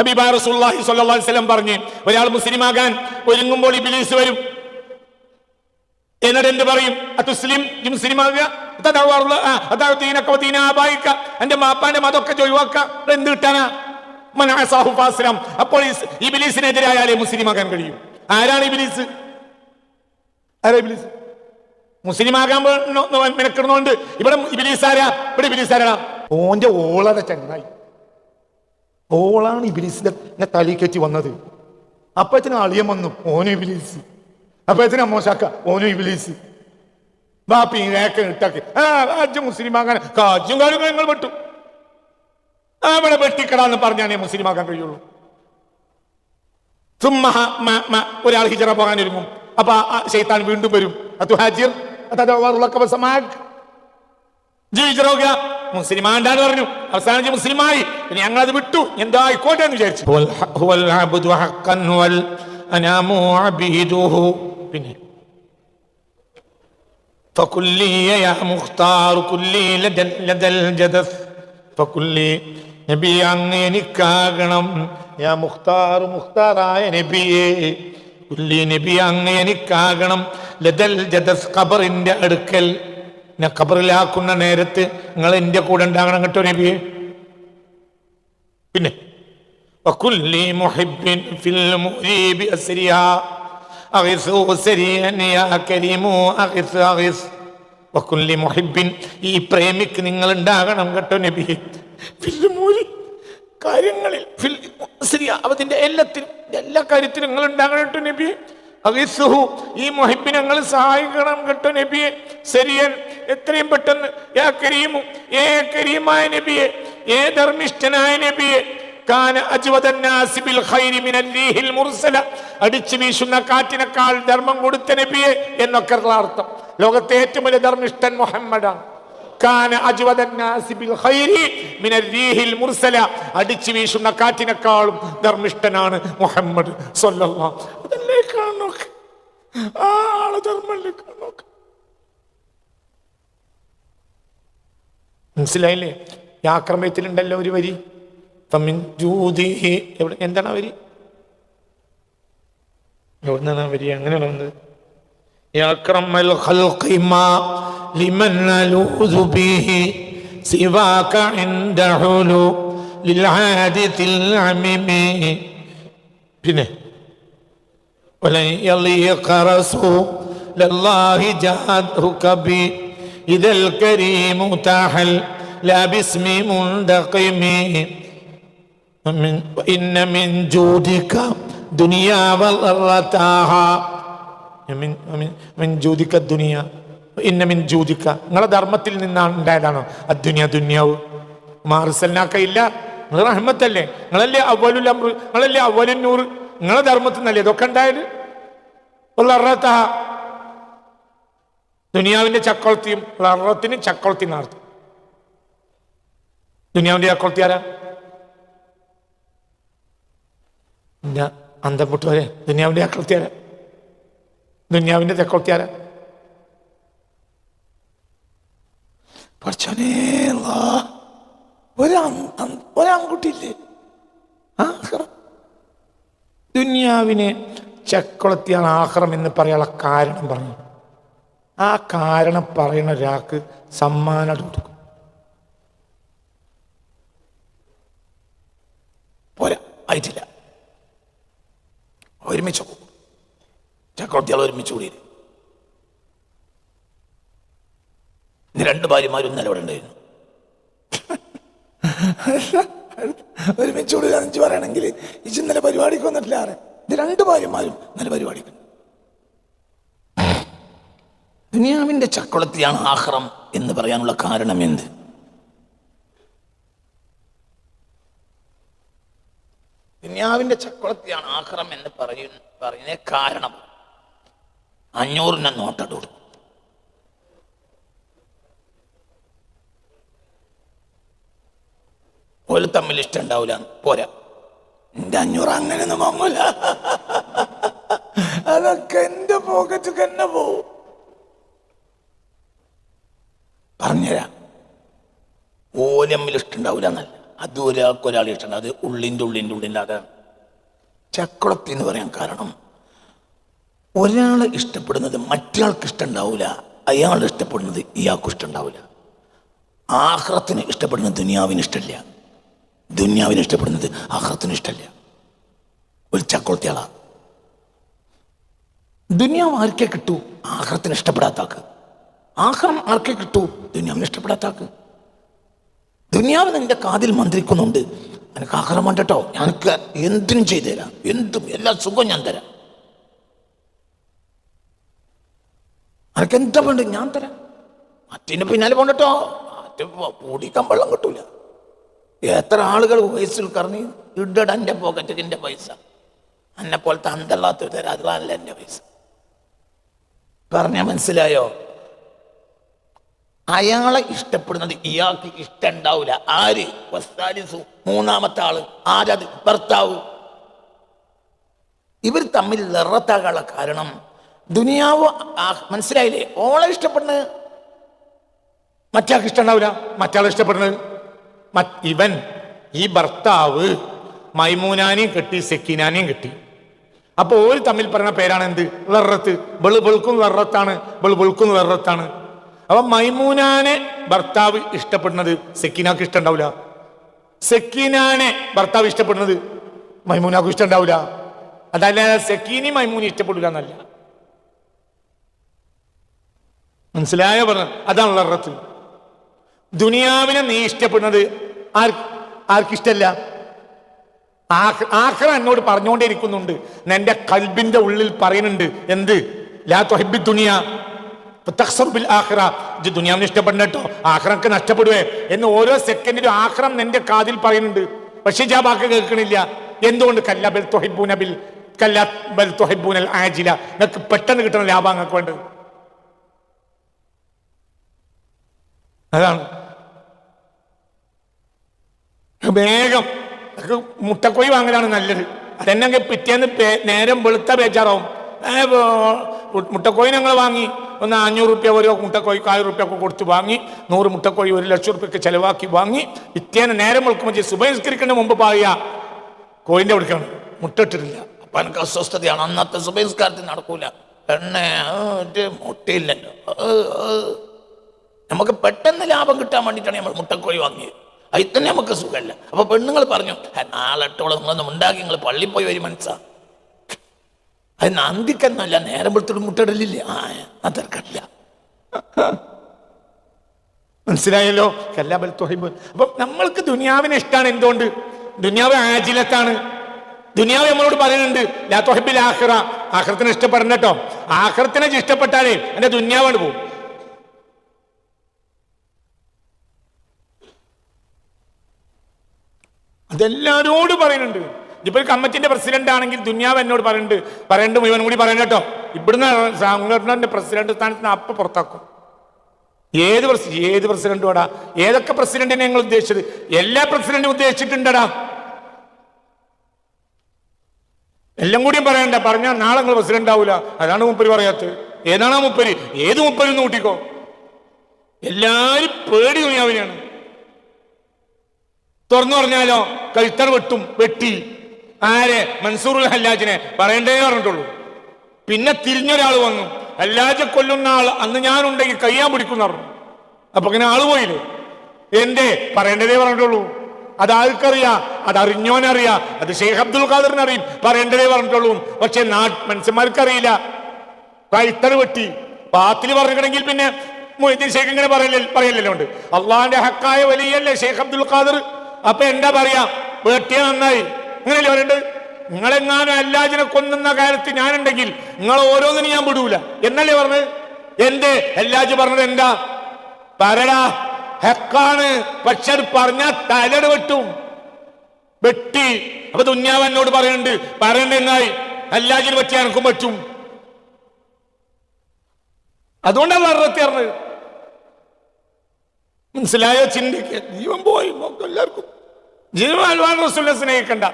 ഹബീബ സ്വല്ലല്ലാഹി വസല്ലം പറഞ്ഞു ഒരാൾ മുസ്ലിമാകാൻ ഒരുങ്ങുമ്പോൾ ഇബ്ലീസ് വരും എന്നിട്ട് പറയും ഈ മുസ്ലിമാകുക. എന്റെ മാപ്പാന്റെ മതമൊക്കെ ഒഴിവാക്ക എന്ത് കിട്ടാനാ മൻ അസാഹു ഫാസ്ലം. അപ്പോൾ ഇബിലീസിനെതിരായാലേ മുസ്ലിമാകാൻ കഴിയും ആരാണ് ഇബിലീസ് ആരാ ഇബിലീസ് മുസ്ലിമാകാൻ മെനക്കിടുന്നോണ്ട് ഇവിടെ ഇബിലീസ് ആരാ ഇവിടെ ഇബിലീസ് ആരാ ഓന്റെ ഓളത ചങ്ങായി ഓളാണ് ഇബിലീസിന്റെ കയറ്റി വന്നത്. അപ്പത്തിന് അളിയൻ വന്നു ഓനും ഇബിലീസ്. അപ്പത്തിന് അമ്മോശാക്ക ഓനും ഇബിലീസ്. ബാപ്പി ഏക്ക ഇട്ടാക്കി. ആ അജ് മുസ്ലിം ആകാൻ കാജും കാര്യങ്ങൾ നിങ്ങൾ വിട്ടു അവിടെ വെട്ടിക്കടാന്ന് പറഞ്ഞാലേ മുസ്ലിമാകാൻ കഴിയുള്ളൂ. സുമ്മ മ- മ- ഒരാൾ ഹിജറ പോകാൻ ഒരുങ്ങും. അപ്പൊ ശൈത്താൻ വീണ്ടും വരും. അത് ഹാജിർ ജീവിച്ചിറങ്ങുക മുസ്ലിമാണ്ടാന്ന് പറഞ്ഞു അവസാനം ഇജ്ജ് മുസ്ലിമായി പിന്നെ ഞങ്ങൾ അത് വിട്ടു എന്താ ആയിക്കോട്ടെ എന്ന് വിചാരിച്ചു ഹുവൽ അബ്ദു ഹഖൻ വൽ അനാമു അബീദുഹു പിന്നെ فكلي يا مختار كلي لدى لدى الجدث فكلي നബി അങ്ങ് എനിക്കാകണം യാ മുഖ്താർ മുഖ്താറായ നബിയെ കുല്ലി നബി അങ്ങ് എനിക്കാകണം ലതൽ ജദസ് ഖബറിന്റെ അടുക്കൽ എന്നെ കബറിലാക്കുന്ന നേരത്ത് നിങ്ങൾ എന്റെ കൂടെ ഉണ്ടാകണം കേട്ടോ നബിയെ. പിന്നെ ഈ പ്രേമിക്ക് നിങ്ങൾ ഉണ്ടാകണം കേട്ടോ നബി കാര്യങ്ങളിൽ അവതിന്റെ എല്ലാത്തിനും എല്ലാ കാര്യത്തിനും നിങ്ങൾ ഉണ്ടാകണം കേട്ടോ നബി അഗിസുഹു ഈ മൊഹിബിനെ സഹായിക്കണം കേട്ടോ നബിയെ. ശരിയൻ എത്രയും പെട്ടെന്ന് യാ കരീമു ഏ കരീമായ നബിയെ ഏ ധർമ്മിഷ്ഠനായ നബിയെ അടിച്ചു വീശുന്ന കാറ്റിനേക്കാൾ ധർമ്മം കൊടുത്ത നബിയെ എന്നൊക്കെ അർത്ഥം. ലോകത്തെ ഏറ്റവും വലിയ ധർമ്മിഷ്ഠൻ മുഹമ്മദാണ്. കാന മുർസല അടിച്ചു വീശുന്ന കാറ്റിനേക്കാളും ധർമ്മിഷ്ഠനാണ് മുഹമ്മദ് സ്വല്ലല്ലാഹു അതല്ലേ കാണോക്ക് ആ ആളെ ധർമ്മല്ലേ കാണോക്ക് മനസ്സിലായില്ലേ ഈ ആക്രമയത്തിലുണ്ടല്ലോ ഒരു വരി ഫമിൻ ജൂദിഹി എവിടെ എന്താണ് ആ വരി എവിടുന്നാണ് ആ വരി അങ്ങനെയാണ് വന്നത് يا أكرم الخلق ما لمن نلوذ به سواك عند حلو للعادة العميم പിന്നെ ولن يليق رسول الله جهدك بي إذا الكريم تحل لا باسم منتقم ومن وإن من جودك دنيا وضرتها من من من جودك الدنيا وإن من جودك നിങ്ങളെ ധർമ്മത്തിൽ നിന്നാണ് ഉണ്ടായതാണോ അദ്ദുനിയ ദുന്യാവ് മാറിസല്ലാക്ക ഇല്ല നിങ്ങൾ റഹ്മത്തല്ലേ നിങ്ങളല്ലേ അവലുൽ അമ്ര നിങ്ങളല്ലേ അവലുന്നൂർ നിങ്ങളെ ധർമ്മത്തിൽ നിന്നല്ലേ ഇതൊക്കെ ഉണ്ടായത് ഉള്ള ദുനിയാവിന്റെ ചക്കോളത്തിയും ലറത്തിന് ചക്കോളത്തി നടത്തി ദുനിയാവിന്റെ ചക്കോളത്തി ആരാ? ഞാൻ അന്തം പൊട്ടുവരെ ദുനിയാവിന്റെ ചക്കൊളത്തി ആരാ? ദുനിയാവിന്റെ ചക്കോളത്തി ആരാ? പഠിച്ചോനേ. ഒരു ഒരാൺകുട്ടിയില്ലേ? ദുന്യാവിനെ ചക്കുളത്തിയാണ് ആഹ്റം എന്ന് പറയാനുള്ള കാരണം പറഞ്ഞു. ആ കാരണം പറയുന്ന ഒരാൾക്ക് സമ്മാനം കൊടുക്കും പോരാ ആയിട്ടില്ല. ഒരുമിച്ച് പോകും. ചക്രവർത്തിയാൾ ഒരുമിച്ച് കൂടി രണ്ട് ഭാര്യമാരും ഇന്നലെ ഉണ്ടായിരുന്നു ഒരുമിച്ച് കൂടി അഞ്ച് പറയണമെങ്കിൽ ഇച്ചിന്നലെ പരിപാടിക്ക് വന്നിട്ടില്ല ആറ്. രണ്ട് ഭാര്യമാരും നല്ല പരിപാടിക്ക് ദുനിയാവിന്റെ ചക്കുളത്തിയാണ് ആഹ്റം എന്ന് പറയാനുള്ള കാരണം എന്ത്? ദുനിയാവിന്റെ ചക്കുളത്തിയാണ് ആഹ്റം എന്ന് പറയുന്ന പറയുന്ന കാരണം. അഞ്ഞൂറിനെ നോട്ടോട് കൊടുക്കും ഒരു തമ്മിൽ ഇഷ്ടം ഉണ്ടാവില്ല പോരാ. എന്റെ അഞ്ഞൂറ് അങ്ങനെയൊന്നും വാങ്ങൂല. അതൊക്കെ എന്റെ പോക്കറ്റ് തന്നെ പോവും. പറഞ്ഞുതരാം. ഓലമ്മിൽ ഇഷ്ടമുണ്ടാവില്ല എന്നല്ല. അത് ഒരാൾക്ക് ഒരാൾ ഇഷ്ടമാണ് അത് ഉള്ളിന്റെ ഉള്ളിന്റെ ഉള്ളിന്റെ അതാണ്. എന്ന് പറയാൻ കാരണം ഒരാളെ ഇഷ്ടപ്പെടുന്നത് മറ്റയാൾക്ക് ഇഷ്ടമുണ്ടാവില്ല അയാൾ ഇഷ്ടപ്പെടുന്നത് ഇയാൾക്കും ഇഷ്ടമുണ്ടാവില്ല ആഹ്റത്തിന് ഇഷ്ടപ്പെടുന്നത് ദുനിയാവിന് ഇഷ്ടമില്ല. ദുനിയാവിന് ഇഷ്ടപ്പെടുന്നത് ആഹ്റത്തിന് ഇഷ്ടമില്ല. ഒരു ചക്കുളത്തിയാളാണ് ദുനിയാവ് ആർക്കേ കിട്ടൂ? ആഹ്റത്തിന് ഇഷ്ടപ്പെടാത്താക്ക് ആഹ്റം ആർക്ക് കിട്ടൂ? ദുനിയാവിന് ഇഷ്ടപ്പെടാത്താക്ക് ദുനിയാവ് നിന്റെ കാതിൽ മന്ത്രിക്കുന്നുണ്ട്. എനിക്ക് ആഹാരം വേണ്ടട്ടോ ഞാനൊക്കെ എന്തിനും ചെയ്തു തരാം. എന്തും എല്ലാ സുഖവും ഞാൻ തരാം. അനക്ക് എന്താ വേണ്ട ഞാൻ തരാം. അച്ഛന്റെ പിന്നാലെ മറ്റേ പൂടിക്കാൻ വെള്ളം കിട്ടൂല. എത്ര ആളുകൾ വയസ്സിൽ കറങ്ങി ഇടട എന്റെ പോക്കറ്റ് എന്റെ പൈസ. എന്നെ പോലത്തെ അന്തല്ലാത്ത തരാം. അതിലല്ല എന്റെ പൈസ. പറഞ്ഞാൽ മനസ്സിലായോ? അയാളെ ഇഷ്ടപ്പെടുന്നത് ഇയാൾക്ക് ഇഷ്ടം ഉണ്ടാവില്ല ആര്? വസ്താലിസു മൂന്നാമത്തെ ആൾ. ആരത്? ഭർത്താവ്. ഇവർ തമ്മിൽ നിറത്താകാനുള്ള കാരണം ദുനിയാവ് മനസ്സിലായില്ലേ? ഓളെ ഇഷ്ടപ്പെടുന്നത്. മറ്റാൾക്ക് ഇഷ്ടമുണ്ടാവില്ല മറ്റാളെ ഇഷ്ടപ്പെടുന്നത്. ഇവൻ ഈ ഭർത്താവ് മൈമൂനാനെയും കെട്ടി സെക്കിനാനെയും കെട്ടി. അപ്പോൾ ഓര് തമ്മിൽ പറയുന്ന പേരാണ് എന്ത്? വെറത്ത് ബെളു വെളുക്കുന്ന വെറത്താണ് ബെളു വെറത്താണ് അപ്പൊ മൈമൂനാനെ ഭർത്താവ് ഇഷ്ടപ്പെടുന്നത് സെക്കീനാക്ക് ഇഷ്ടമുണ്ടാവില്ല. സെക്കീനാനെ ഭർത്താവ് ഇഷ്ടപ്പെടുന്നത് മൈമൂനാക്കും ഇഷ്ടമുണ്ടാവില്ല. അതല്ല സെക്കീനി മൈമൂനി ഇഷ്ടപ്പെടില്ല എന്നല്ല. മനസ്സിലായോ പറഞ്ഞു അതാണ് ലറത്ത്. ദുനിയാവിനെ നീ ഇഷ്ടപ്പെടുന്നത് ആർ ആർക്കിഷ്ടല്ല? ആഖ്റ എന്നോട് പറഞ്ഞുകൊണ്ടേ ഇരിക്കുന്നുണ്ട് എന്റെ കൽബിന്റെ ഉള്ളിൽ പറയുന്നുണ്ട്. എന്ത്? ലാ തൊഹബി ദുനിയ. ദുനിയാവിനെ ഇഷ്ടപ്പെടണം കേട്ടോ. ആഖിറക്ക് നഷ്ടപ്പെടുവേ. എന്ന് ഓരോ സെക്കൻഡിലും ആഹ്റം നിന്റെ കാതിൽ പറയുന്നുണ്ട്. പക്ഷെ ജാ വാക്ക് കേൾക്കണില്ല. എന്തുകൊണ്ട്? കല്ല ബൽ തൊഹിബൂന ബിൽ കല്ല ബൽ തൊഹിബൂനൽ ആജില. നിങ്ങൾക്ക് പെട്ടെന്ന് കിട്ടണ ലാഭം നിങ്ങൾക്ക് വേണ്ടത്. അതാണ്. വേഗം. മുട്ടക്കോയി വാങ്ങലാണ് നല്ലത്. അതെന്നെ പിറ്റേന്ന് നേരം വെളുത്ത ബേജാറാവും. മുട്ടക്കോയി ഞങ്ങൾ വാങ്ങി. ഒന്ന് അഞ്ഞൂറ് റുപ്യ ഓരോ മുട്ടക്കോഴിക്ക് ആയിരം റുപ്യ ഒക്കെ കൊടുത്ത് വാങ്ങി നൂറ് മുട്ടക്കോഴി ഒരു ലക്ഷം റുപ്യൊക്കെ ചിലവാക്കി വാങ്ങി ഇത്തേനെ നേരം വെളുക്കുമ്പോൾ ചെയ്ത് സുബഹിസ്കരിക്കുന്ന മുമ്പ് പറയുക കോഴിന്റെ അവിടേക്കാണ്. മുട്ടിട്ടിട്ടില്ല അപ്പൊ എനിക്ക് അസ്വസ്ഥതയാണ്. അന്നത്തെ സുബൈസ്കാരത്തിൽ നടക്കൂല. എണ്ണ മുട്ടയില്ലല്ലോ. നമുക്ക് പെട്ടെന്ന് ലാഭം കിട്ടാൻ വേണ്ടിയിട്ടാണ് നമ്മൾ മുട്ടക്കോഴി വാങ്ങിയത്. അതിൽ തന്നെ നമുക്ക് സുഖമല്ല. അപ്പൊ പെണ്ണുങ്ങൾ പറഞ്ഞു നാളെട്ടോളം നാളെ നിങ്ങളൊന്നും ഉണ്ടാക്കി നിങ്ങൾ പള്ളിയിൽ പോയി വരും മനസ്സാ. അത് നന്ദിക്കെന്നല്ല നേരം വെളുത്തോട് മുട്ടടലില്ലേ ആ തിരക്കില്ല മനസ്സിലായല്ലോ? കല്ലാബൽ തൊഹിബ്. അപ്പൊ നമ്മൾക്ക് ദുനിയാവിനെ ഇഷ്ടമാണ് എന്തുകൊണ്ട്? ദുനിയാവ് ആജിലത്താണ്. ദുനിയാവ് നമ്മളോട് പറയുന്നുണ്ട് ലാ തൊഹിബിൽ ആഹ്റ ആഹ്റത്തിനെ ഇഷ്ടപ്പെടണം കേട്ടോ. ആഹ്റത്തിനെ ഇഷ്ടപ്പെട്ടാലേ എന്റെ ദുനിയാവാണ് പോകും അതെല്ലാരോടും പറയുന്നുണ്ട്. ഇപ്പൊ കമ്മറ്റിന്റെ പ്രസിഡന്റ് ആണെങ്കിൽ ദുനിയാവ് എന്നോട് പറയുന്നുണ്ട് പറയുന്നുണ്ട് മുഴുവൻ കൂടി പറയുന്നു കേട്ടോ. ഇവിടുന്ന് സംഘടനന്റെ പ്രസിഡന്റ് സ്ഥാനത്ത് അപ്പൊ പുറത്താക്കും. ഏത് ഏത് വേടാ? ഏതൊക്കെ പ്രസിഡന്റിനെ ഞങ്ങൾ ഉദ്ദേശിച്ചത്? എല്ലാ പ്രസിഡന്റും ഉദ്ദേശിച്ചിട്ടുണ്ടടാ. എല്ലാം കൂടിയും പറയണ്ട. പറഞ്ഞാൽ നാളെ നിങ്ങൾ പ്രസിഡന്റ് ആവൂല. അതാണ് മുപ്പര് പറയാത്തത്. ഏതാണ് മുപ്പര്? ഏത് മുപ്പര് കൂട്ടിക്കോ. എല്ലാരും പേടി ദുനിയാവിനെയാണ്. തുറന്നു പറഞ്ഞാലോ? കഴുത്തർ വെട്ടും വെട്ടി. ആരെ? മൻസൂറുൽ ഹല്ലാജിനെ. പറയണ്ടേ പറഞ്ഞിട്ടുള്ളൂ. പിന്നെ തിരിഞ്ഞൊരാൾ വന്നു. ഹല്ലാജെ കൊല്ലുന്ന ആൾ അന്ന് ഞാനുണ്ടെങ്കിൽ കയ്യാൻ പിടിക്കുന്ന പറഞ്ഞു. അപ്പൊ ഇങ്ങനെ ആൾ പോയില്ലേ? എന്റെ പറയേണ്ടതേ പറഞ്ഞിട്ടുള്ളൂ. അത് ആൾക്കറിയാ അത് അറിഞ്ഞോനറിയാ. അത് ഷെയ്ഖ് അബ്ദുൽ ഖാദറിന് അറിയും. പറയേണ്ടതേ പറഞ്ഞിട്ടുള്ളൂ. പക്ഷെ നാ മനുഷ്യന്മാർക്കറിയില്ല. കഴുത്തർ വെട്ടി. പാത്തിൽ പറഞ്ഞിട്ടുണ്ടെങ്കിൽ പിന്നെ മൊയ്തീൻ ഷെയ്ഖ് ഇങ്ങനെ പറയല പറയലല്ലോ ഉണ്ട്. അള്ളാന്റെ ഹക്കായ വലിയല്ലേ ഷെയ്ഖ് അബ്ദുൽ ഖാദർ? അപ്പൊ എന്താ പറയാ? വെട്ടിയ നന്നായി. അങ്ങനെയല്ലേ പറയണ്ട് നിങ്ങളെങ്ങാനും അല്ലാജിനെ കൊന്നുന്ന കാര്യത്തിൽ ഞാനുണ്ടെങ്കിൽ നിങ്ങൾ ഓരോന്നിനും ഞാൻ വിടൂല. എന്നല്ലേ പറഞ്ഞത്? എന്റെ അല്ലാജ് പറഞ്ഞത് എന്താ? പറടാ ഹെക്കാണ് പക്ഷെ അത് പറഞ്ഞ തലട് വെട്ടും. വെട്ടി. അപ്പൊ ദുഞ്ഞാവ് എന്നോട് പറയുന്നുണ്ട് പറയണ്ടെന്നായി അല്ലാജിന് പറ്റി എനക്കും പറ്റും. അതുകൊണ്ടാണ് വളരെ മനസ്സിലായോ ചിന്തിക്ക? ജീവൻ പോയി എല്ലാവർക്കും. സ്നേഹിക്കണ്ട.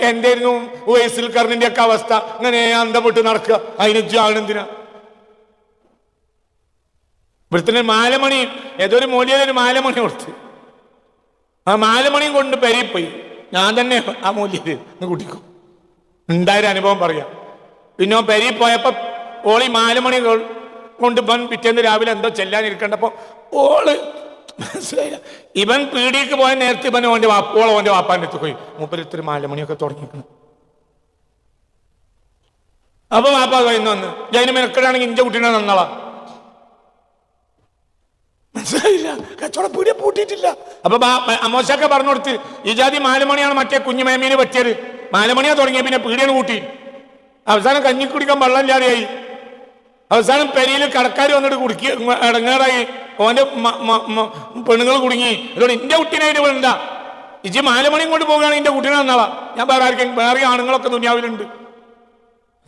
എന്തായിരുന്നു? വയസ്സിൽ കർണിന്റെ ഒക്കെ അവസ്ഥ. അങ്ങനെ അന്തപ്പെട്ട് നടക്കുക. അതിന് ജാണെന്തിനാ ഇവിടുത്തെ മാലമണി ഏതോ ഒരു മൂല്യൊരു മാലമണി കൊടുത്ത്. ആ മാലമണിയും കൊണ്ട് പെരിയിൽ പോയി ഞാൻ തന്നെ ആ മൂല്യത് കൂട്ടിക്കും. ഉണ്ടായൊരു അനുഭവം പറയാം. പിന്നെ പെരിയിൽ പോയപ്പോ ഓളി മാലമണി കൊണ്ട് ഇവൻ പിറ്റേന്ന് രാവിലെ എന്തോ ചെല്ലാനിരിക്കണ്ടപ്പോ ഓൾ മനസ്സിലായില്ല. ഇവൻ പീടിക്ക് പോയ നേരത്തെ ഇവൻ ഓന്റെ വാപ്പോളം ഓന്റെ വാപ്പാന്റെ അടുത്ത് പോയി. മൂപ്പരിത്തിരി മാലമണിയൊക്കെ തുടങ്ങിക്കണം അപ്പൊ വാപ്പ കഴിഞ്ഞു വന്ന് ജൈന മെനക്കെടാണെങ്കിൽ ഇഞ്ച കുട്ടീനെ നന്നളാ. മനസ്സിലായില്ല. കച്ചവടം പീടിയെ പൂട്ടിയിട്ടില്ല. അപ്പൊ അമോശൊക്കെ പറഞ്ഞു കൊടുത്ത് ഈ ജാതി മാലമണിയാണ് മറ്റേ കുഞ്ഞുമേമീനെ പറ്റിയത്. മാലമണിയാ തുടങ്ങിയ പിന്നെ പീടിയാണ് കൂട്ടി അവസാനം കഞ്ഞി കുടിക്കാൻ വെള്ളം ഇല്ലാതെയായി. അവസാനം പെരിയിൽ കടക്കാർ വന്നിട്ട് കുടിക്കുക ഇടങ്ങാറായി. ഓന്റെ പെണ്ണുങ്ങൾ കുടുങ്ങി. അതുകൊണ്ട് ഇന്റെ കുട്ടീനായിട്ട് വേണ്ട ഇജി മാലമണിയും കൊണ്ട് പോവുകയാണ് എന്റെ കുട്ടീനെ എന്നാളാ ഞാൻ വേറെ ആർക്കും വേറെ ആണുങ്ങളൊക്കെ ദുനിയാവിലുണ്ട്.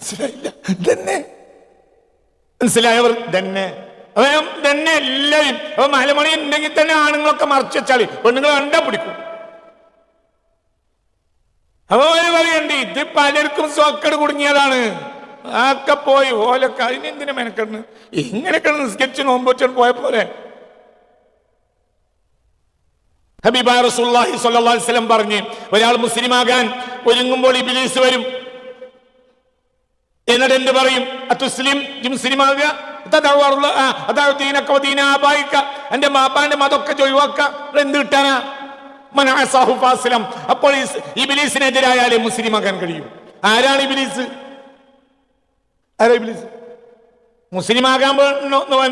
മനസ്സിലായില്ല? തന്നെ മനസ്സിലായവർ തന്നെ അപ്പൊ തന്നെ എല്ലാവരും. അപ്പൊ മലമണി ഉണ്ടെങ്കിൽ തന്നെ ആണുങ്ങളൊക്കെ മറച്ചു വെച്ചാൽ പെണ്ണുങ്ങൾ കണ്ടാ പിടിക്കും. അപ്പൊ അവർ പറയണ്ട് ഇത് പലർക്കും സോക്കട് കുടുങ്ങിയതാണ്. ആക്കെ പോയി? ഓലൊക്കെ അതിനെന്തിനു മെനക്കെടുന്നു? ഇങ്ങനെയൊക്കെ നിസ്കരിച്ച് നോമ്പോച്ചു പോയ പോലെ ഹബീബ വസല്ലം പറഞ്ഞ് ഒരാൾ മുസ്ലിം മുസ്ലിമാകാൻ ഒരുങ്ങുമ്പോൾ ഇബ്ലീസ് വരും. എന്നിട്ട് എന്ത് പറയും? അത്തുസ്ലിം മുസ്ലിമാകുക. എന്റെ മാപ്പാന്റെ മതൊക്കെ ഒഴിവാക്ക. എന്ത് കിട്ടാനാ? അപ്പോൾ മുസ്ലിം മുസ്ലിമാകാൻ കഴിയും. ആരാണ് ഇബിലീസ്? ആരാ ഇബിലീസ്. മുസ്ലിമാകാൻ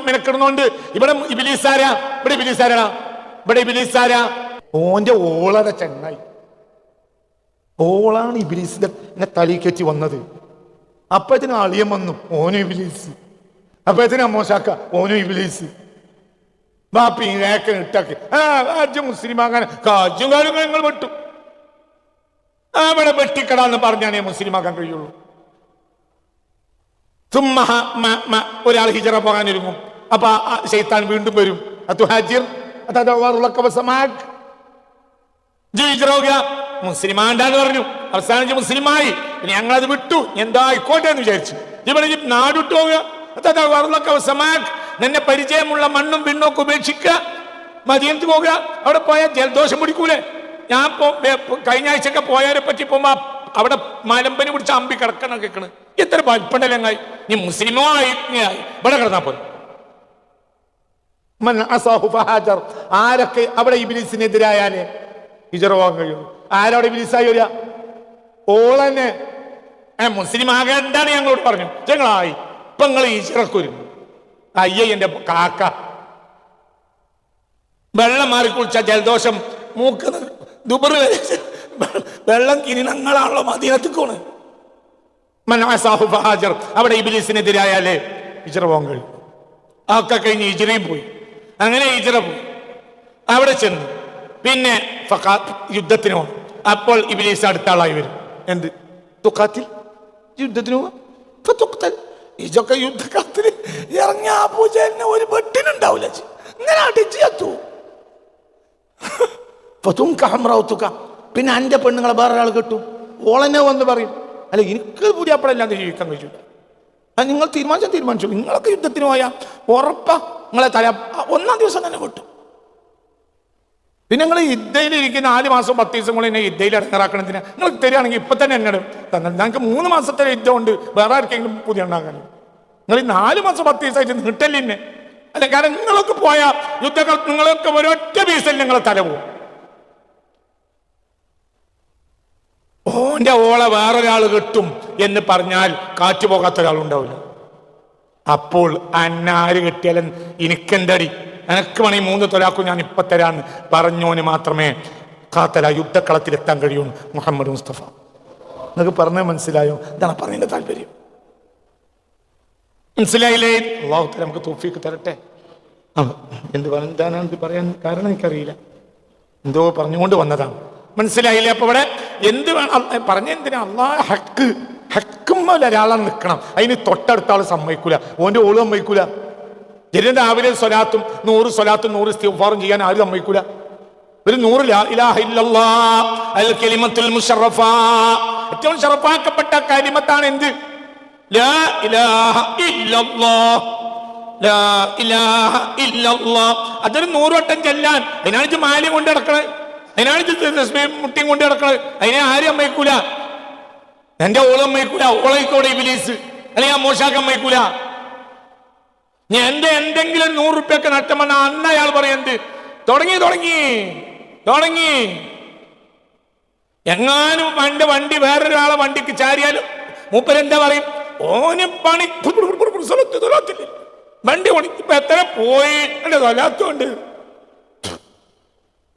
മെനക്കിടുന്നോണ്ട് ഇവിടെ ഇബിലീസ് ആരാ? ഇവിടെ ഇബിലീസ് ആരാ? ഇവിടെ ഇബിലീസ് ആരാ? ഓന്റെ ഓളടെ ചെങ്ങായി. ഓളാണ് ഇബിലീസിന്റെ എന്നെ തലീക്കറ്റി വന്നത്. അപ്പത്തിന് അളിയൻ വന്നു ഓനും ഇബിലീസ്. അപ്പത്തിന് അമ്മോശാക്ക ഓനും ഇബിലീസ്. ബാപ്പി ഏക്കൻ ഇട്ടാക്കി. ആ രാജ്യം മുസ്ലിമാകാൻ കാജ്യം കാര്യങ്ങൾ നിങ്ങൾ വെട്ടു. അവിടെ വെട്ടിക്കടാന്ന് പറഞ്ഞാണേ മുസ്ലിമാക്കാൻ കഴിയുള്ളൂ. ഒരാൾ ഹിജറ പോകാൻ ഒരുങ്ങും അപ്പൊ ശൈത്താൻ വീണ്ടും വരും. അതു ഹാജിർ ജീവിച്ചിറങ്ങുക മുസ്ലിമാണ്ടാന്ന് പറഞ്ഞു. അവസാനിച്ച് മുസ്ലിമായി. ഞങ്ങൾ അത് വിട്ടു. എന്താ ആയിക്കോട്ടെ എന്ന് വിചാരിച്ചു. ഇവിടെ നാടുട്ട് സമാക് നിന്നെ പരിചയമുള്ള മണ്ണും പിണ്ണൊക്കെ ഉപേക്ഷിക്കുക. മതിയന്ത് പോകുക അവിടെ പോയാൽ ജലദോഷം പിടിക്കൂലേ. ഞാൻ കഴിഞ്ഞ ആഴ്ചയൊക്കെ പോയവരെ പറ്റി പോകുമ്പോ അവിടെ മലമ്പനി പിടിച്ച അമ്പി കിടക്കണം കേൾക്കണ് എത്ര പൽപ്പണ്ടലങ്ങായി നീ മുസ്ലിമോ ആയി. ഇവിടെ കിടന്നാ പോ മൻ അസാഹു ഫഹാജർ. ആരൊക്കെ അവിടെ ഇബിലിസിനെതിരായാലേ? ഹിജറ പോകാൻ കഴിയുള്ളൂ. ആരവിടെ ഇബിലിസായി വരിക? ഓളന്നെ. ഏ മുസ്ലിം ആകേണ്ടാണ് ഞങ്ങളോട് പറഞ്ഞു ഞങ്ങളായി. ഇപ്പൊ നിങ്ങൾ ഈശ്വരക്ക് ഒരുങ്ങി അയ്യ എന്റെ കാക്ക. വെള്ളം മാറി കുളിച്ച ജലദോഷം മൂക്ക് ദുബർ വരെ വെള്ളം കിരീടങ്ങളാണല്ലോ മദീനത്തിക്കോണ്. മനാസാഹു ഫഹാജർ അവിടെ ഇബിലിസിനെതിരായാലേ ഇച്ചിറ പോകാൻ കഴിയും. ഒക്കെ കഴിഞ്ഞ് ഇജിറയും പോയി. അങ്ങനെ ഇജിറ പോയി. അവിടെ ചെന്നു. പിന്നെ യുദ്ധത്തിന് പോകണം അപ്പോൾ ഇബിലീസ് അടുത്ത ആളായി വരും. എന്ത്? തുക്കാത്തിൽ യുദ്ധത്തിന് പോവാ? ഇജൊക്കെ യുദ്ധക്കാത്തിൽ ഇറങ്ങിയ ആ പൂജലിന് ഒരു വെട്ടിനുണ്ടാവില്ല. ഇങ്ങനെ അടിച്ചു ചത്തു തുക്ക പിന്നെ അന്റെ പെണ്ണുങ്ങളെ വേറെ ഒരാൾ കിട്ടും. ഓളനെ വന്ന് പറയും. അല്ല എനിക്ക് പുതിയ അപ്പോഴല്ലാതെ ജീവിക്കാൻ വെച്ചു അത് നിങ്ങൾ തീരുമാനിച്ചാൽ തീരുമാനിച്ചു. നിങ്ങളൊക്കെ യുദ്ധത്തിന് പോയാൽ ഉറപ്പാ നിങ്ങളെ തല ഒന്നാം ദിവസം തന്നെ കിട്ടും. പിന്നെ നിങ്ങൾ ഇരിക്കുന്ന നാല് മാസം പത്ത് ദിവസം കൂടി എന്നെ യുദ്ധയിൽ ഇറങ്ങാക്കണത്തിന് നിങ്ങൾ തരികയാണെങ്കിൽ ഇപ്പൊ തന്നെ എന്നോട് തന്നെ ഞങ്ങൾക്ക് മൂന്ന് മാസത്തെ യുദ്ധമുണ്ട്. വേറെ ആർക്കെങ്കിലും പുതിയ ഉണ്ടാകാൻ നിങ്ങൾ ഈ നാല് മാസം പത്ത് ദിവസമായിട്ട് നീട്ടല്ലേ അല്ല കാരണം നിങ്ങളൊക്കെ പോയാൽ യുദ്ധങ്ങൾ നിങ്ങളൊക്കെ ഒരൊറ്റ പീസല്ല നിങ്ങളെ തല പോകും ഓന്റെ ഓളെ വേറൊരാൾ കിട്ടും എന്ന് പറഞ്ഞാൽ കാറ്റ് പോകാത്ത ഒരാളുണ്ടാവില്ല. അപ്പോൾ അന്നാര് കിട്ടിയാലും എനിക്കെന്തടി? എനക്ക് വേണേ മൂന്ന് തൊലാക്കും ഞാൻ ഇപ്പൊ തരാൻ പറഞ്ഞോന് മാത്രമേ കാത്തല യുദ്ധക്കളത്തിൽ എത്താൻ കഴിയൂ മുഹമ്മദ് മുസ്തഫ. നിങ്ങൾക്ക് പറഞ്ഞത് മനസ്സിലായോ? ഇതാണ് പറഞ്ഞതിന്റെ താല്പര്യം. മനസ്സിലായില്ലേ? അള്ളാഹു നമുക്ക് തോഫിക്ക് തരട്ടെ. എന്ത് പറഞ്ഞാണ് പറയാൻ കാരണം എനിക്കറിയില്ല. എന്തോ പറഞ്ഞുകൊണ്ട് വന്നതാണ്. മനസ്സിലായില്ലേ? അപ്പൊ ഇവിടെ എന്ത് വേണം? പറഞ്ഞ എന്തിനാ? അള്ളാ ഹക്ക് ഹക്കും പോലെ ഒരാളാണ് നിൽക്കണം. അതിന് തൊട്ടടുത്ത ആൾ സമ്മതിക്കൂല. ഓന്റെ ഓൾ സമ്മതിക്കൂല. ജനം രാവിലെ സ്വലാത്തും നൂറ് സ്വലാത്തും നൂറ് ഇസ്തിഗ്ഫാറും ചെയ്യാൻ ആരും സമ്മതിക്കൂല? ഒരു നൂറ് ലാ ഇലാഹ ഇല്ലല്ലാ അൽ കലിമത്തുൽ മുശറഫ ഏറ്റവും ഷറഫാക്കപ്പെട്ട കലിമത്താണ് എന്ത്? അതൊരു നൂറ് വട്ടം ചെല്ലാൻ. അതിനാണ് മാലി കൊണ്ട് നടക്കണത് അതിനാണ് മുട്ടിയും കൊണ്ട് കിടക്കണത് അതിനെ ആരും അമ്മയ്ക്കൂല. എന്റെ ഓളം അമ്മയ്ക്കൂല. ഓളയിക്കോടെ ഇബിലീസ്. അല്ലെങ്കിൽ ആ മോശാക്ക അമ്മയ്ക്കൂല. എന്റെ എന്തെങ്കിലും നൂറ് റുപ്യൊക്കെ നഷ്ടം വന്ന അന്ന് അയാൾ പറയുന്നത് തുടങ്ങി തുടങ്ങി തുടങ്ങി. എങ്ങാനും പണ്ട് വണ്ടി വേറൊരാളെ വണ്ടിക്ക് ചാരിയാലും മൂപ്പരെന്താ പറയും? ഓന് പണി വണ്ടി പണി ഇപ്പൊ എത്ര പോയി എന്റെ തൊലാത്തുണ്ട്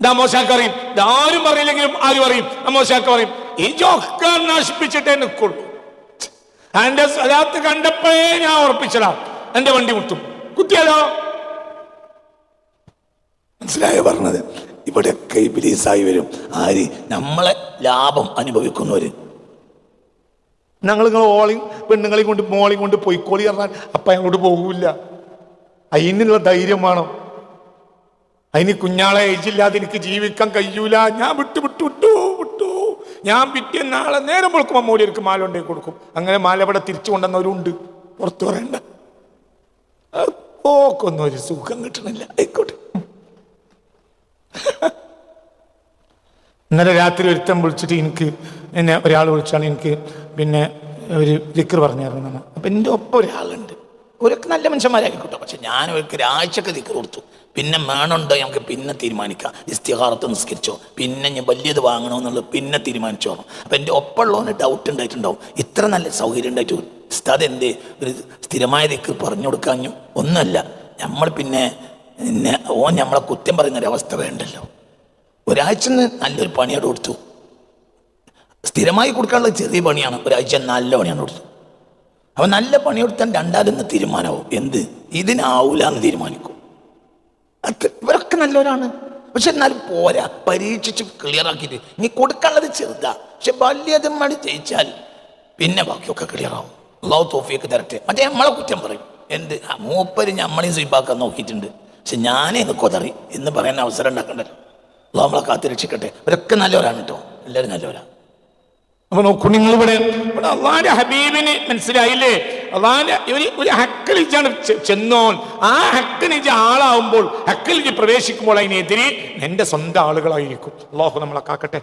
മോശാക്ക അറിയും ഇതാരും പറയില്ലെങ്കിലും ആരും പറയും? മോശാക്ക പറയും ഈ ജോക്ക നശിപ്പിച്ചിട്ടേ നിൽക്കുള്ളൂ. എന്റെ സ്ഥലത്ത് കണ്ടപ്പോഴേ ഞാൻ ഉറപ്പിച്ചതാ. എന്റെ വണ്ടി മുട്ടും. കുത്തിയാലോ? മനസ്സിലായോ പറഞ്ഞത്? ഇവിടെയൊക്കെ ഇബിലീസായി വരും. ആര്? നമ്മളെ ലാഭം അനുഭവിക്കുന്നവര്. ഞങ്ങൾ നിങ്ങൾ ഓളിയും പെണ്ണുങ്ങളെയും കൊണ്ട് മോളെയും കൊണ്ട് പോയിക്കോളി പറഞ്ഞാൽ അപ്പൊ അങ്ങോട്ട് പോകൂല അതിനുള്ള ധൈര്യം വേണം. അതിന് കുഞ്ഞാളെ ഏജില്ലാതെ എനിക്ക് ജീവിക്കാൻ കഴിയൂല. ഞാൻ വിട്ടു വിട്ടു വിട്ടു വിട്ടു. ഞാൻ പിറ്റേ നാളെ നേരം വെളുക്കുമ്പോൾ എനിക്ക് മാല കൊണ്ടേ കൊടുക്കും. അങ്ങനെ മാല ഇവിടെ തിരിച്ചു കൊണ്ടുവന്നവരുണ്ട്. പുറത്തു പറയണ്ട. ഓക്കൊന്നും ഒരു സുഖം കിട്ടണില്ല. ആയിക്കോട്ടെ. ഇന്നലെ രാത്രി ഒരുത്തൻ വിളിച്ചിട്ട് എനിക്ക് എന്നെ ഒരാൾ വിളിച്ചാണ് എനിക്ക് പിന്നെ ഒരു ലിക്കർ പറഞ്ഞായിരുന്നു അപ്പൊ എന്റെ ഒപ്പം ഒരാളുണ്ട്. ഒരൊക്കെ നല്ല മനുഷ്യന്മാരായിക്കോട്ടെ പക്ഷെ ഞാൻ ഒരു ഒരാഴ്ചക്ക് ദിക്കർ കൊടുത്തു. പിന്നെ വേണുണ്ടോ നമുക്ക് പിന്നെ തീരുമാനിക്കാം. ഇസ്തിഹാറത്ത് നിസ്കരിച്ചോ. പിന്നെ ഞാൻ വലിയത് വാങ്ങണോ എന്നുള്ളത് പിന്നെ തീരുമാനിച്ചോ. അപ്പൊ എന്റെ ഒപ്പമുള്ളവന് ഡൗട്ട് ഉണ്ടായിട്ടുണ്ടാവും. ഇത്ര നല്ല സൗകര്യം ഉണ്ടായിട്ട് ഉസ്താദ് എന്തേ? ഒരു സ്ഥിരമായ തിക്ക് പറഞ്ഞു കൊടുക്കാഞ്ഞു. ഒന്നുമല്ല. നമ്മൾ പിന്നെ ഓ നമ്മളെ കുറ്റം പറയുന്ന ഒരവസ്ഥ വേണ്ടല്ലോ. ഒരാഴ്ച നല്ലൊരു പണിയോട് കൊടുത്തു. സ്ഥിരമായി കൊടുക്കാനുള്ള ചെറിയ പണിയാണ്. ഒരാഴ്ച നല്ല പണിയാണ് കൊടുത്തു അപ്പൊ നല്ല പണി കൊടുത്താൽ രണ്ടാലെന്ന് തീരുമാനമാവും. എന്ത്? ഇതിനാവൂല എന്ന് തീരുമാനിക്കും. ഇവരൊക്കെ നല്ലവരാണ്. പക്ഷെ എന്നാലും പോരാ. പരീക്ഷിച്ച് ക്ലിയർ ആക്കിയിട്ട്. ഇനി കൊടുക്കാനുള്ളത് ചെറുതാ. പക്ഷെ വലിയതും മണി ജയിച്ചാൽ പിന്നെ ബാക്കിയൊക്കെ ക്ലിയർ ആവും. അള്ളാഹു തോഫിയൊക്കെ തരട്ടെ. മറ്റേ നമ്മളെ കുറ്റം പറയും. എന്ത്? മൂപ്പര് നമ്മളെയും സ്വീപ്പാക്കാൻ നോക്കിയിട്ടുണ്ട്. പക്ഷെ ഞാനേ ഒന്ന് കൊതറി. എന്ന് പറയാൻ അവസരം ഉണ്ടാക്കണ്ടല്ലോ. അള്ളാഹു നമ്മളെ കാത്തിരക്ഷിക്കട്ടെ ഇവരൊക്കെ നല്ലവരാണ് കേട്ടോ എല്ലാവരും നല്ലവരാണ് അപ്പൊ നോക്കൂ നിങ്ങൾ ഇവിടെ ഇവിടെ അള്ളാന്റെ ഹബീബിന് മനസ്സിലായില്ലേ? അള്ളാന്റെ ഒരു ഒരു ഹക്കലിച്ചാണ് ചെന്നോൻ. ആ ഹക്കലിജ് ആളാവുമ്പോൾ ഹക്കലിജ് പ്രവേശിക്കുമ്പോൾ അതിനെതിരെ എന്റെ സ്വന്തം ആളുകളായിരിക്കും. അള്ളാഹു നമ്മളെ കാക്കട്ടെ.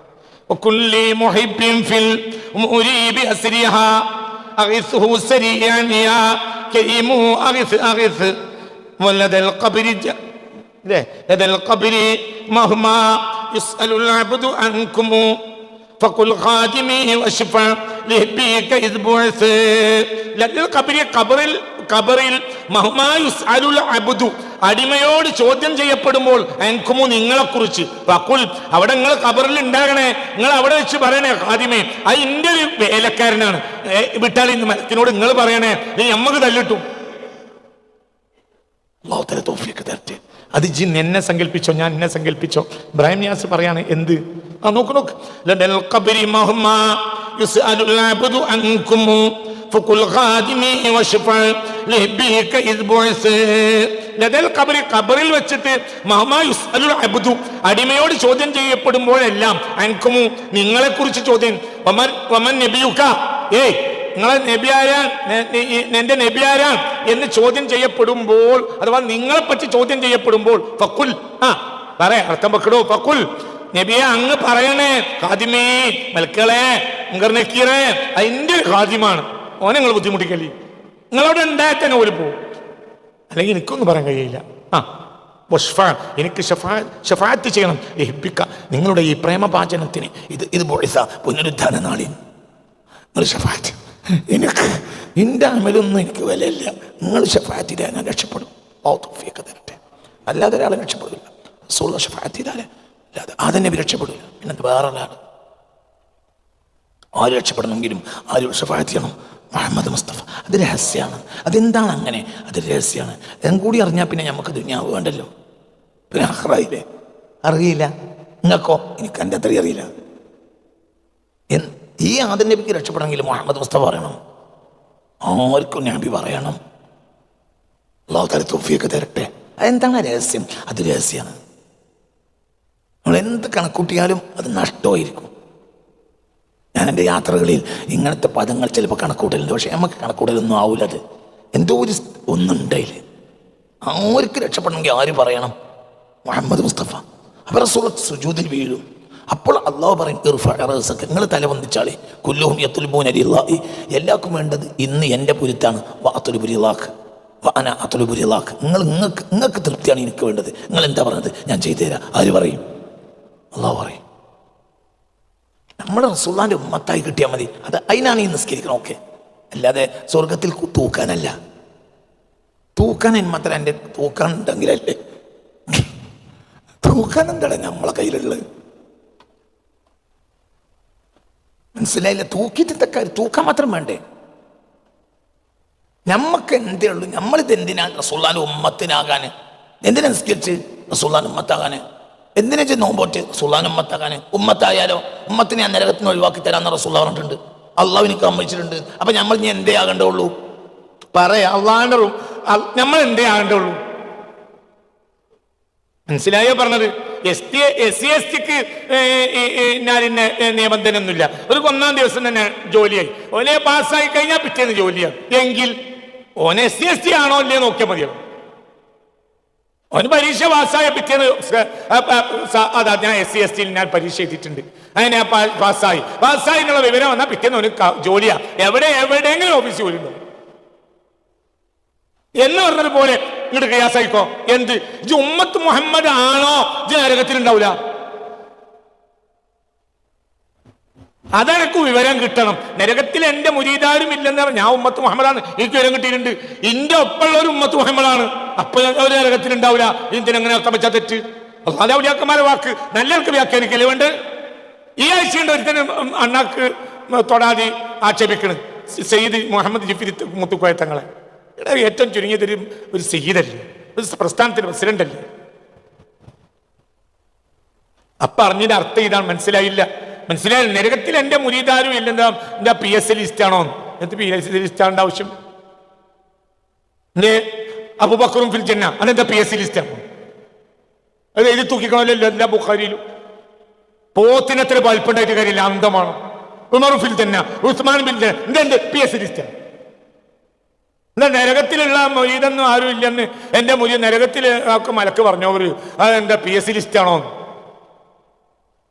കബറിൽ കബറിൽ അബുദു. അടിമയോട് ചോദ്യം ചെയ്യപ്പെടുമ്പോൾ അൻകുമു നിങ്ങളെ കുറിച്ച് അവിടെ നിങ്ങൾ കബറിൽ ഉണ്ടാകണേ. നിങ്ങൾ അവിടെ വെച്ച് പറയണേ ആദ്യമേ അത് എന്റെ ഒരു വേലക്കാരനാണ്. വിട്ടാൽ ഇന്ന് മരത്തിനോട് നിങ്ങൾ പറയണേ. നീ അമ്മയ്ക്ക് തല്ലിട്ടു. ലോകത്തിലെ തോഫിക്ക് തരട്ടെ. അത് ജി എന്നെ സങ്കല്പിച്ചോ ഞാൻ എന്നെ സങ്കല്പിച്ചോ ഇബ്രാഹിം യാസ് പറയാണ് എന്ത്? ആ നോക്ക് നോക്ക്. ലദൽ ഖബരി മഹ്മാ യുസ്അലുൽ അബ്ദു അൻകും ഫഖുൽ ഖാദിമി വശഫ ലഹബിക ഇദ് ബുഇസ്. ലദൽ ഖബരി ഖബറിൽ വെച്ചിട്ട് മഹ്മാ യുസ്അലുൽ അബ്ദു അടിമയോട് ചോദ്യം ചെയ്യപ്പെടുമ്പോഴെല്ലാം അൻകും നിങ്ങളെ കുറിച്ച് ചോദ്യം. വമൻ വമൻ നബിയുക. ഏയ് നിങ്ങളെ നബി ആരാൻ നെ- നെ- എന്റെ നബി ആരാൻ എന്ന് ചോദ്യം ചെയ്യപ്പെടുമ്പോൾ അഥവാ നിങ്ങളെ പറ്റി ചോദ്യം ചെയ്യപ്പെടുമ്പോൾ ഫക്കുൽ ആ പറയാ അർത്ഥം വെക്കടോ ഫക്കുൽ. നബിയെ അങ്ങ് പറയണേ ഖാദിമേ മൽക്കളെ മുങ്കർനക്കീറേ അതിന്റെ ഒരു ഖാദിമാണ്. ഓനെ നിങ്ങൾ ബുദ്ധിമുട്ടിക്കല്ലേ? നിങ്ങളവിടെ ഉണ്ടായാൽ തന്നെ ഒരു പോകും അല്ലെങ്കിൽ എനിക്കൊന്നും പറയാൻ കഴിയില്ല. ആ എനിക്ക് ഷഫാ- ഷഫാത്ത് ചെയ്യണം ലഹിപ്പിക്ക നിങ്ങളുടെ ഈ പ്രേമപാചനത്തിന് ഇത് ഇത് ബോയ്സ പുനരുദ്ധാന നാളിൽ. നിങ്ങൾ ഷഫാറ്റ് എനിക്ക് എന്റെ അമലൊന്നും എനിക്ക് വിലയില്ല. നിങ്ങൾ ഷഫാത്തിരാ ഞാൻ രക്ഷപ്പെടും. ഔ തൗഫീഖ് അല്ലാതെ ഒരാളെ രക്ഷപ്പെടില്ല സോള ചെയ്താലേ അല്ലാതെ അതെന്നെ രക്ഷപ്പെടില്ല പിന്നെ വേറെ ഒരാൾ. ആര് രക്ഷപ്പെടണമെങ്കിലും ആര് ചെയ്യണം മുഹമ്മദ് മുസ്തഫ. അത് രഹസ്യമാണ്. അതെന്താണ് അങ്ങനെ? അത് രഹസ്യമാണ്. അതും കൂടി അറിഞ്ഞാൽ പിന്നെ നമുക്ക് ദുന്യാവ് വേണ്ടല്ലോ. പിന്നെ അഹ്റായില്ലേ? അറിയില്ല. നിങ്ങൾക്കോ? എനിക്ക് എന്റെ അത്രയും അറിയില്ല. ഈ ആദ്യ നബിക്ക് രക്ഷപ്പെടണമെങ്കിൽ മുഹമ്മദ് മുസ്തഫ പറയണം. ആർക്കും നബി പറയണം. അള്ളാഹു തല തൊഫിയൊക്കെ തരട്ടെ. അതെന്താണ് രഹസ്യം? അത് രഹസ്യമാണ്. നമ്മൾ എന്ത് കണക്കൂട്ടിയാലും അത് നഷ്ടമായിരിക്കും. ഞാൻ എന്റെ യാത്രകളിൽ ഇങ്ങനത്തെ പദങ്ങൾ ചിലപ്പോൾ കണക്കൂട്ടലുണ്ട് പക്ഷേ നമുക്ക് കണക്കൂട്ടലൊന്നും ആവില്ല അത്. എന്തോ ഒരു ഒന്നുണ്ട് അതിൽ ആർക്ക് രക്ഷപ്പെടണമെങ്കിൽ ആര് പറയണം? മുഹമ്മദ് മുസ്തഫ. അവർ സുജൂതിൽ വീഴും. അപ്പോൾ അള്ളാഹു പറയും ഇർഫറസക്ക് നിങ്ങൾ തലവന്തിച്ചാളി കുല്ലുഹും യത്തുൽബൂനരില്ലാഹി എല്ലാവർക്കും വേണ്ടത് ഇന്ന് എന്റെ പുരുത്താണ്. വാത്തുലുബുരിലാഖ് വാന അത്തുലുബുരിലാഖ് നിങ്ങൾ നിങ്ങൾക്ക് നിങ്ങൾക്ക് തൃപ്തിയാണ് എനിക്ക് വേണ്ടത്. നിങ്ങൾ എന്താ പറഞ്ഞത്? ഞാൻ ചെയ്തു തരാം. ആര് പറയും? അള്ളാഹു പറയും. നമ്മുടെ റസൂള്ളാന്റെ ഉമ്മത്തായി കിട്ടിയാൽ മതി. അത് അതിനാണ് ഈ നിസ്കരിക്കണം ഓക്കെ. അല്ലാതെ സ്വർഗത്തിൽ തൂക്കാനല്ല. തൂക്കാൻ മാത്രം എന്റെ തൂക്കാൻ ഉണ്ടെങ്കിലല്ലേ തൂക്കാൻ എന്താണ് നമ്മളെ കയ്യിലുള്ളത്? മനസ്സിലായില്ല? തൂക്കിയിട്ട് കാര്യം? തൂക്കാൻ മാത്രം വേണ്ടേ? നമ്മക്ക് എന്തേ ഉള്ളൂ? നമ്മളിത് എന്തിനാണ് റസൂള്ളാൻ ഉമ്മത്തിനാകാൻ എന്തിനാ നിസ്കരിച്ച് റസൂള്ളാൻ ഉമ്മത്താകാൻ എന്തിനാ ചെന്ന് നോമ്പോട്ട് റസൂള്ളാൻ ഉമ്മത്താക്കാന്. ഉമ്മത്തായാലോ? ഉമ്മത്തിനെ ഞാൻ നരകത്തിന് ഒഴിവാക്കി തരാന്ന് റസൂള്ള പറഞ്ഞിട്ടുണ്ട്. അള്ളാഹു എനിക്ക് അമ്മിച്ചിട്ടുണ്ട് അപ്പൊ നമ്മൾ ഇനി എന്തേ ആകേണ്ടുള്ളൂ പറയാ. അള്ളാഹിന്റെ നമ്മൾ എന്തേ ആകണ്ടുള്ളൂ മനസ്സിലായോ പറഞ്ഞത്? S T S C S tick ഞാനിന്ന നിബന്ധനയൊന്നുമില്ല ഒരു ഒന്നാം ദിവസം തന്നെ ജോലിയായി. ഓനെ പാസ്സായി കഴിഞ്ഞാൽ പിറ്റേന്ന് ജോലിയാണ് എങ്കിൽ ഓൻ എസ് സി എസ് ടി ആണോ ഇല്ലേ നോക്കിയാൽ മതിയാവും. ഓന് പരീക്ഷ പാസ്സായ പിറ്റേന്ന് അതാ ഞാൻ എസ് സി എസ് ടിയിൽ ഞാൻ പരീക്ഷ എഴുതിയിട്ടുണ്ട്. അങ്ങനെ പാസ്സായി. പാസ്സായി എന്നുള്ള വിവരം വന്നാൽ പിറ്റേന്ന് ഒരു ജോലിയാ. എവിടെ എവിടെയെങ്കിലും ഓഫീസിൽ ഉണ്ടാവും എന്ന് പറഞ്ഞത് പോലെ ഇങ്ങോട്ട് കയാസായിക്കോ എന്ത്? ജുമ്മത്ത് ഉമ്മത്ത് മുഹമ്മദ് ആണോ? ഇത് നരകത്തിലുണ്ടാവില്ല അതെനക്ക് വിവരം കിട്ടണം. നരകത്തിൽ എന്റെ മുരീദാരും ഇല്ലെന്ന് പറഞ്ഞ ഞാൻ ഉമ്മത്ത് മുഹമ്മദാണ്. എനിക്ക് വിവരം കിട്ടിയിട്ടുണ്ട്. ഇന്റെ ഒപ്പമുള്ള ഒരു ഉമ്മത്ത് മുഹമ്മദാണ്. അപ്പൊ ഉണ്ടാവില്ല ഇതിനെങ്ങനെ അർത്ഥം വെച്ചാൽ തെറ്റ്? അല്ലാതെ ഔലിയാക്കന്മാരെ വാക്ക് നല്ലവർക്ക് വ്യാഖ്യാനിക്കല്ലേ വേണ്ട ഈ ആഴ്ചയുണ്ട് ഒരുത്തന് അണ്ണാക്ക് തൊടാതി ആക്ഷേപിക്കണ്. സെയ്ദ് മുഹമ്മദ് ജിഫിരി മുത്തുക്കോയ തങ്ങളെ. ഏറ്റവും ചുരുങ്ങിയതൊരു ഒരു സെയ്ദല്ലേ ഒരു പ്രസ്ഥാനത്തിന്റെ പ്രസിഡന്റ് അല്ലേ അപ്പൊ അറിഞ്ഞതിന്റെ അർത്ഥം ഇതാണ്. മനസ്സിലായില്ല. മനസ്സിലായില്ല? നരകത്തിൽ എന്റെ മുരീതാരും ഇല്ലെന്താ എന്റെ പി എസ് സി ലിസ്റ്റ് ആണോ? എന്നിട്ട് പി എസ് സി ലിസ്റ്റ് ആവേണ്ട ആവശ്യം? എന്തേ? അബുബക്കറും ഫിൽ ജന്ന അതെന്താ പി എസ് സി ലിസ്റ്റ് ആണോ? അത് എഴുതി തൂക്കിക്കണമല്ലോ എല്ലാ ബുഖാരിയിലും. പോത്തിനത്ര വലിപ്പുണ്ടായിട്ട് കാര്യമില്ല. അന്തമാണ് ഉമർ ഫിൽ തന്നെ ഉസ്മാൻ ബിൻ എന്തെന്ത് പി എസ് സി ലിസ്റ്റ് എന്നാ നരകത്തിലുള്ള മൊയ്തെന്നും ആരും ഇല്ലെന്ന് എന്റെ മൊഴി നരകത്തിൽ മലക്ക് പറഞ്ഞവര്. അതെന്താ പി എസ് സി ലിസ്റ്റ് ആണോ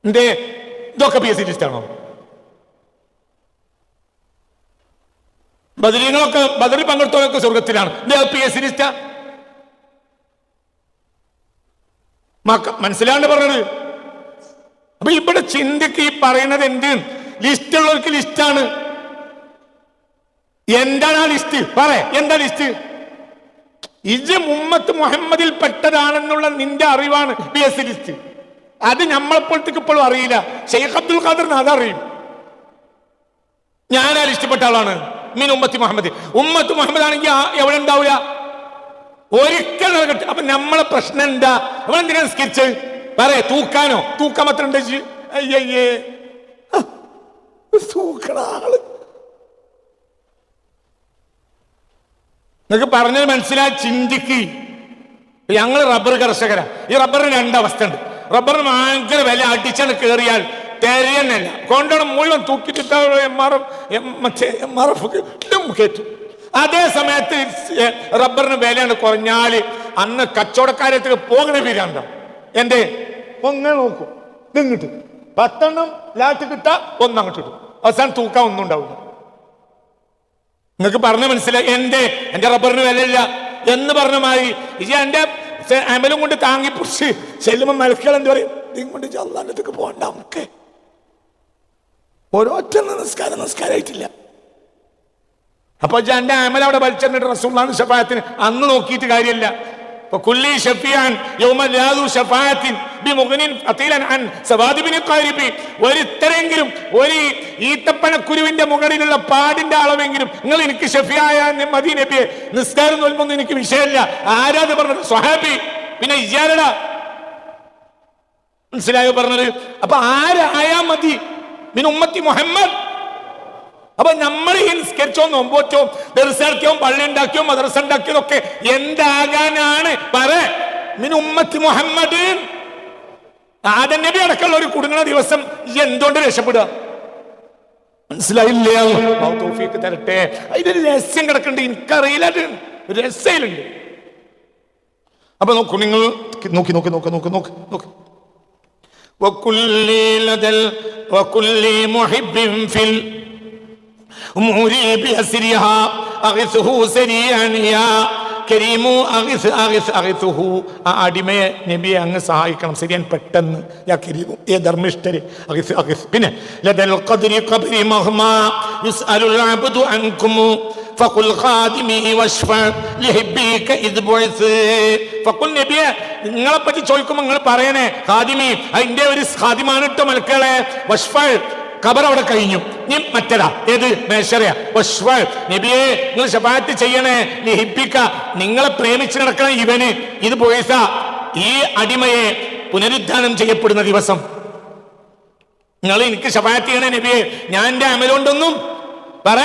എന്തേ? ഇതൊക്കെ പി എസ് സി ലിസ്റ്റ് ആണോ? ബദരീങ്ങളൊക്കെ ബദറിൽ പങ്കെടുത്തവരൊക്കെ സ്വർഗത്തിലാണ് ഇത് പി എസ് സി ലിസ്റ്റാ മക്ക മനസ്സിലാണ്ട് പറഞ്ഞത് അപ്പൊ ഇവിടെ ചിന്തക്ക് ഈ പറയുന്നത് എന്ത്? ലിസ്റ്റ് ഉള്ളവർക്ക് ലിസ്റ്റാണ്. എന്താണ് ആ ലിസ്റ്റ്? പറ എന്താ ലിസ്റ്റ്? ഇജ് മുമ്മത്ത് മുഹമ്മദിൽ പെട്ടതാണെന്നുള്ള നിന്റെ അറിവാണ് പി എസ് സി ലിസ്റ്റ് അത് നമ്മളെപ്പോഴത്തേക്ക് ഇപ്പോഴും അറിയില്ല. ഷെയ്ഖ് അബ്ദുൽ ഖാദറിന് അതറിയും. ഞാൻ ഇഷ്ടപ്പെട്ട ആളാണ്. മീൻ ഉമ്മത്തി മുഹമ്മദ്. ഉമ്മത്ത് മുഹമ്മദ് ആണെങ്കിൽ എവിടെ ഉണ്ടാവില്ല ഒരിക്കൽ നടക്കട്ടെ. അപ്പൊ നമ്മളെ പ്രശ്നം എന്താ? നമ്മളെന്തിനാ നിസ്കരിച്ച്? പറയ തൂക്കാനോ? തൂക്കാൻ മാത്രം ഉണ്ട് അയ്യേ ആൾ. നിങ്ങൾക്ക് പറഞ്ഞത് മനസ്സിലായി? ചിന്തിക്ക്. ഞങ്ങൾ റബ്ബർ കർഷകരാ. ഈ റബ്ബറിന് രണ്ടവസ്ഥ ഉണ്ട്. റബ്ബറിന് ഭയങ്കര വില. അടിച്ചാണ് കയറിയാൽ തെരയന്നല്ല. കൊണ്ടോണം മുഴുവൻ തൂക്കിട്ടിട്ട് എം ആർ മറ്റേ എം എഫ് കയറ്റും. അതേ സമയത്ത് റബ്ബറിന് വിലയാണ് കുറഞ്ഞാൽ അന്ന് കച്ചവടക്കാരത്തേക്ക് പോകണ വീരാണ്ട എന്റെ ഒന്നേ നോക്കൂ. ഇതിങ്ങിട്ട് പത്തെണ്ണം ലാറ്റ് കിട്ടാ ഒന്നങ്ങോട്ട് കിട്ടും അവസാനം തൂക്കാൻ ഒന്നും ഉണ്ടാവില്ല നിങ്ങൾക്ക് പറഞ്ഞു മനസ്സിലായി. എന്റെ എന്റെ റബ്ബറിന് വിലയില്ല. എന്ന് പറഞ്ഞ മാതിരി. എന്റെ അമലും കൊണ്ട് താങ്ങി പിടിച്ച് ചെല്ലുമ്പോൾ മലക്കുകൾ എന്ത് പറയും? ഇങ്ങോട്ട് ചല്ലാനത്തേക്ക് പോകണ്ട നമുക്ക്. ഓരോറ്റ നിസ്കാരം നിസ്കാരമായിട്ടില്ല അപ്പൊ എന്റെ അമൽ അവിടെ വലിച്ചെറിഞ്ഞിട്ട് റസൂള്ളാണ് ഷഫായത്തിന് അന്ന് നോക്കിയിട്ട് കാര്യമില്ല. ഇപ്പൊ ഒരു കാരിബി ഒരുത്തരെങ്കിലും ഒരു മുകളിലുള്ള പാടിന്റെ അളവെങ്കിലും നിങ്ങൾ എനിക്ക് ഷഫിയായ മതി നബിയെ. നിസ്കാരം നോൽമൊന്നും എനിക്ക് വിഷയമല്ല. ആരാധ പറഞ്ഞത്? സ്വഹാബി. പിന്നെ ഇയാലട മനസ്സിലായോ പറഞ്ഞത്? അപ്പൊ ആരായാ മതി? പിന്നെ ഉമ്മത്തി മുഹമ്മദ്. അപ്പൊ നമ്മൾ ഈ നിസ്കരിച്ചോ നോമ്പോറ്റോ ദർശനത്തിയോ പള്ളി ഉണ്ടാക്കിയോ മദ്രസ ഉണ്ടാക്കിയതൊക്കെ എന്താകാനാണ് പറ മിൻ ഉമ്മത്തി മുഹമ്മദ് ആദൻ നബി അടക്കമുള്ള ഒരു കുടുങ്ങണ ദിവസം ഈ എന്തുകൊണ്ട് രക്ഷപ്പെടുക മനസ്സിലായില്ലേ അള്ളാഹു തൗഫീഖ് തരട്ടെ അതിലൊരു രഹസ്യം കിടക്കുന്നുണ്ട് എനിക്കറിയില്ല അത് ഒരു രഹസ്യയിലുണ്ട് അപ്പൊ നോക്കൂ നിങ്ങൾ നോക്കി നോക്കി നോക്ക് നോക്ക് നോക്ക് നോക്ക് وكل لدى ال- وكل محب في അടിമയെ നബിയെ അങ്ങ് സഹായിക്കണം. ശരിയാൻ പെട്ടെന്ന്. യാ കരീമു ഏ ധർമ്മിഷ്ഠര്. പിന്നെ ലദൽ ഖദ്രി മഹ്മാ അബ്ദു ഫഖുൽ ഖാദിമി ഇദ് ഫഖുൽ നിങ്ങളെ പറ്റി ചോദിക്കുമ്പോൾ നിങ്ങൾ പറയണേ ഖാദിമി അതിന്റെ ഒരു ഖാദിമാണ് ഇട്ടോ മലക്കളെ വഷ്ഫ ഖബർ അവിടെ കഴിഞ്ഞു. നീ മറ്റേതാ? ഏത്? മേശറയ. നബിയെ നിങ്ങൾ ശപാത്ത് ചെയ്യണേ. നിഹിപ്പിക്ക നിങ്ങളെ പ്രേമിച്ച് നടക്കണ ഇവന്. ഇത് പോയസ. ഈ അടിമയെ പുനരുദ്ധാനം ചെയ്യപ്പെടുന്ന ദിവസം. നിങ്ങൾ എനിക്ക് ശപാത്ത് ചെയ്യണേ നബിയെ. ഞാൻ എന്റെ അമലുകൊണ്ടൊന്നും പറ.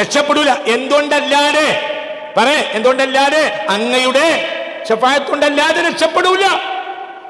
രക്ഷപ്പെടൂല. എന്തുകൊണ്ടല്ലാതെ? പറ. എന്തുകൊണ്ടല്ലാതെ? അങ്ങയുടെ ശപായത്തുണ്ടല്ലാതെ രക്ഷപ്പെടൂല.